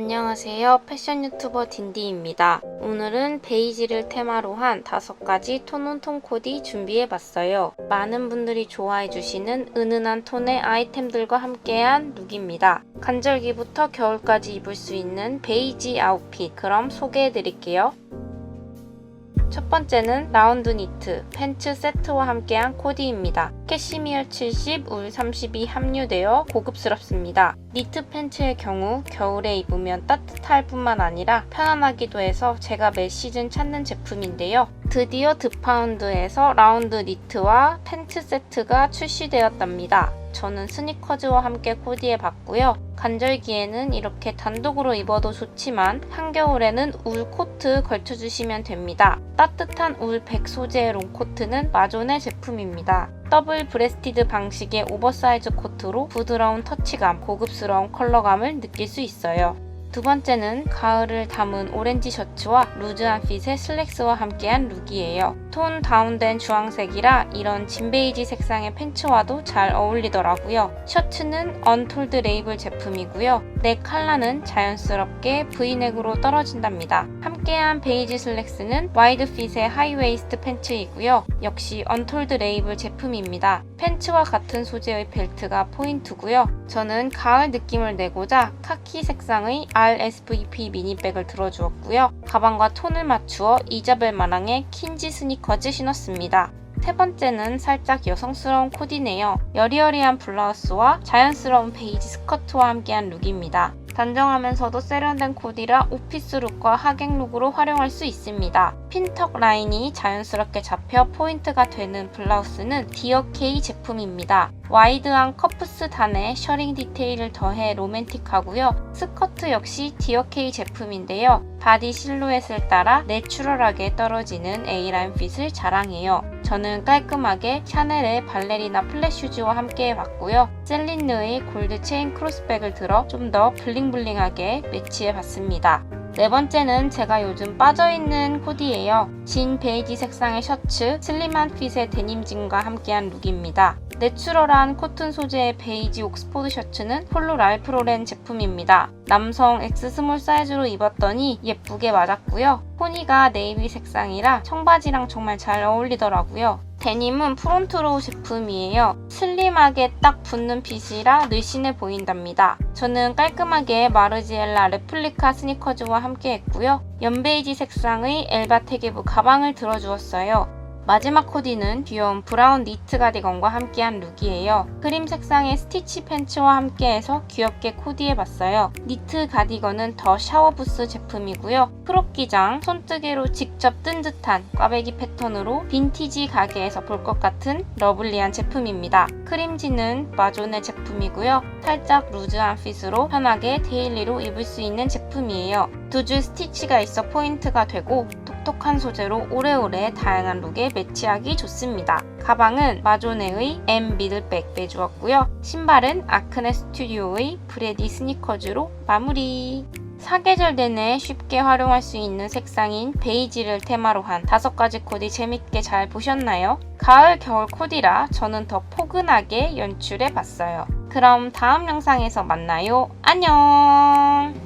안녕하세요. 패션 유튜버 딘디입니다. 오늘은 베이지를 테마로 한 다섯 가지 톤 온톤 코디 준비해봤어요. 많은 분들이 좋아해주시는 은은한 톤의 아이템들과 함께한 룩입니다. 간절기부터 겨울까지 입을 수 있는 베이지 아웃핏 그럼 소개해드릴게요. 첫 번째는 라운드 니트, 팬츠 세트와 함께한 코디입니다. 캐시미어 70, 울 30이 함유되어 고급스럽습니다. 니트 팬츠의 경우 겨울에 입으면 따뜻할 뿐만 아니라 편안하기도 해서 제가 매 시즌 찾는 제품인데요. 드디어 드파운드에서 라운드 니트와 팬츠 세트가 출시되었답니다. 저는 스니커즈와 함께 코디해 봤고요. 간절기에는 이렇게 단독으로 입어도 좋지만 한겨울에는 울 코트 걸쳐주시면 됩니다. 따뜻한 울100 소재의 롱코트는 마존의 제품입니다. 더블 브레스티드 방식의 오버사이즈 코트로 부드러운 터치감, 고급스러운 컬러감을 느낄 수 있어요. 두 번째는 가을을 담은 오렌지 셔츠와 루즈한 핏의 슬랙스와 함께한 룩이에요. 톤 다운된 주황색이라 이런 진베이지 색상의 팬츠와도 잘 어울리더라고요. 셔츠는 언톨드 레이블 제품이고요. 넥 컬러는 자연스럽게 V넥으로 떨어진답니다. 함께한 베이지 슬랙스는 와이드 핏의 하이웨이스트 팬츠이고요. 역시 언톨드 레이블 제품입니다. 팬츠와 같은 소재의 벨트가 포인트고요. 저는 가을 느낌을 내고자 카키 색상의 RSVP 미니백을 들어주었고요. 가방과 톤을 맞추어 이자벨 마랑의 킨지 스니커즈 신었습니다. 세 번째는 살짝 여성스러운 코디네요. 여리여리한 블라우스와 자연스러운 베이지 스커트와 함께한 룩입니다. 단정하면서도 세련된 코디라 오피스 룩과 하객 룩으로 활용할 수 있습니다. 핀턱 라인이 자연스럽게 잡혀 포인트가 되는 블라우스는 디어케이 제품입니다. 와이드한 커프스 단에 셔링 디테일을 더해 로맨틱하고요. 스커트 역시 디어케이 제품인데요. 바디 실루엣을 따라 내추럴하게 떨어지는 A라인 핏을 자랑해요. 저는 깔끔하게 샤넬의 발레리나 플랫 슈즈와 함께 해봤고요. 셀린느의 골드 체인 크로스백을 들어 좀 더 블링블링하게 매치해봤습니다. 네 번째는 제가 요즘 빠져있는 코디예요. 진 베이지 색상의 셔츠, 슬림한 핏의 데님진과 함께한 룩입니다. 내추럴한 코튼 소재의 베이지 옥스포드 셔츠는 폴로 랄프 로렌 제품입니다. 남성 X 스몰 사이즈로 입었더니 예쁘게 맞았고요. 포니가 네이비 색상이라 청바지랑 정말 잘 어울리더라고요. 데님은 프론트로우 제품이에요. 슬림하게 딱 붙는 핏이라 늘씬해 보인답니다. 저는 깔끔하게 마르지엘라 레플리카 스니커즈와 함께 했고요. 연베이지 색상의 엘바 태계부 가방을 들어주었어요. 마지막 코디는 귀여운 브라운 니트 가디건과 함께한 룩이에요. 크림 색상의 스티치 팬츠와 함께해서 귀엽게 코디해봤어요. 니트 가디건은 더 샤워부스 제품이고요. 크롭 기장, 손뜨개로 직접 뜬 듯한 꽈배기 패턴으로 빈티지 가게에서 볼 것 같은 러블리한 제품입니다. 크림지는 마존의 제품이고요. 살짝 루즈한 핏으로 편하게 데일리로 입을 수 있는 제품이에요. 두 줄 스티치가 있어 포인트가 되고 톡톡한 소재로 오래오래 다양한 룩에 매치하기 좋습니다. 가방은 마조네의 M 미들백 빼주었고요. 신발은 아크네 스튜디오의 브레디 스니커즈로 마무리. 사계절 내내 쉽게 활용할 수 있는 색상인 베이지를 테마로 한 다섯 가지 코디 재밌게 잘 보셨나요? 가을, 겨울 코디라 저는 더 포근하게 연출해 봤어요. 그럼 다음 영상에서 만나요. 안녕!